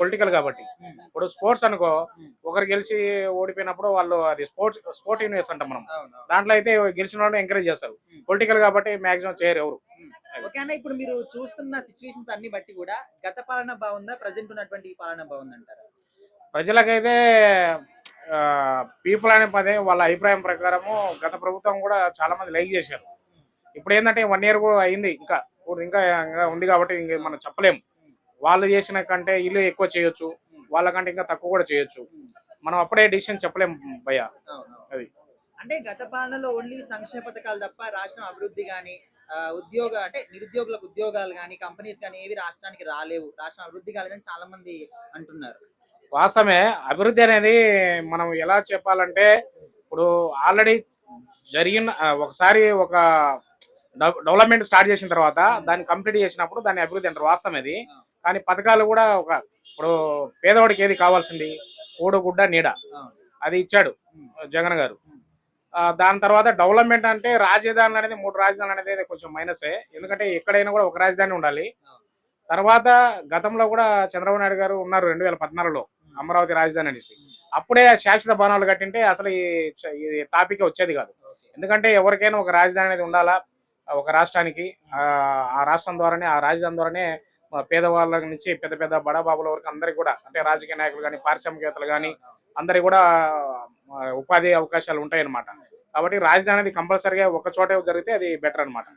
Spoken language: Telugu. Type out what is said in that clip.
పొలిటికల్ కాబట్టి. ఇప్పుడు స్పోర్ట్స్ అనుకో ఒకరు గెలిచి ఓడిపోయినప్పుడు వాళ్ళు అది స్పోర్ట్స్ స్పోర్ట్ యూనివర్స్ అంటాం మనం. దాంట్లో అయితే గెలిచిన వాళ్ళు ఎంకరేజ్ చేస్తారు. పొలిటికల్ కాబట్టి మాక్సిమం చేయరు ఎవరు. ఓకే అన్న ఇప్పుడు మీరు చూస్తున్న సిచ్యువేషన్స్ అన్ని బట్టి కూడా గత పాలన బాగుందా? ప్రజెంట్ ఉన్నటువంటి పాలన బాగుందంటారా? ప్రజలకైతే పీపుల్ అనే పదే వాళ్ళ అభిప్రాయం ప్రకారము గత ప్రభుత్వం కూడా చాలా మంది లైక్ చేశారు. ఇప్పుడు ఏంటంటే వన్ ఇయర్ కూడా అయింది. ఇంకా ఇంకా ఉంది కాబట్టి ఇంక మనం చెప్పలేము. వాళ్ళు చేసిన కంటే ఇల్లు ఎక్కువ చేయొచ్చు వాళ్ళకంటే ఇంకా తక్కువ కూడా చేయొచ్చు. మనం అప్పుడే డిసిషన్ చెప్పలేం భయ్య. అది. అంటే గత పాలనలో ఓన్లీ సంక్షేమ పథకాలు తప్ప రాష్ట్రం అభివృద్ధి కానీ ఉద్యోగ అంటే నిరుద్యోగులకు ఉద్యోగాలు కానీ కంపెనీస్ కానీ ఏవి రాష్ట్రానికి రాలేవు. రాష్ట్రం అభివృద్ధి కాలేదని చాలా మంది అంటున్నారు. వాస్తవమే అభివృద్ధి అనేది మనం ఎలా చెప్పాలంటే ఇప్పుడు ఆల్రెడీ జరిగిన ఒకసారి ఒక డెవలప్మెంట్ స్టార్ట్ చేసిన తర్వాత దాన్ని కంప్లీట్ చేసినప్పుడు దాన్ని అభివృద్ధి అంటారు వాస్తవం అది కానీ పథకాలు కూడా ఒక ఇప్పుడు పేదవాడికి ఏది కావాల్సింది? కూడు గుడ్డ నీడ. అది ఇచ్చాడు జగన్ గారు. దాని తర్వాత డెవలప్మెంట్ అంటే రాజధానులు అనేది మూడు రాజధానులు అనేది కొంచెం మైనసే ఎందుకంటే ఎక్కడైనా కూడా ఒక రాజధాని ఉండాలి. తర్వాత గతంలో కూడా చంద్రబాబు నాయుడు గారు ఉన్నారు రెండు వేల పద్నాలుగులో అమరావతి రాజధాని అనేసి. అప్పుడే శాశ్వత భవనాలు కట్టింటే అసలు ఈ టాపిక్ వచ్చేది కాదు. ఎందుకంటే ఎవరికైనా ఒక రాజధాని అనేది ఉండాలా? ఒక రాష్ట్రానికి ఆ ఆ రాష్ట్రం ద్వారానే ఆ రాజధాని ద్వారానే పేదవాళ్ళ నుంచి పెద్ద పెద్ద బడాబాబుల వరకు అందరికి కూడా అంటే రాజకీయ నాయకులు కానీ పారిశ్రామికవేత్తలు కానీ అందరికి కూడా ఉపాధి అవకాశాలు ఉంటాయన్నమాట. కాబట్టి రాజధాని అనేది కంపల్సరిగా ఒక చోటే జరిగితే అది బెటర్ అన్నమాట.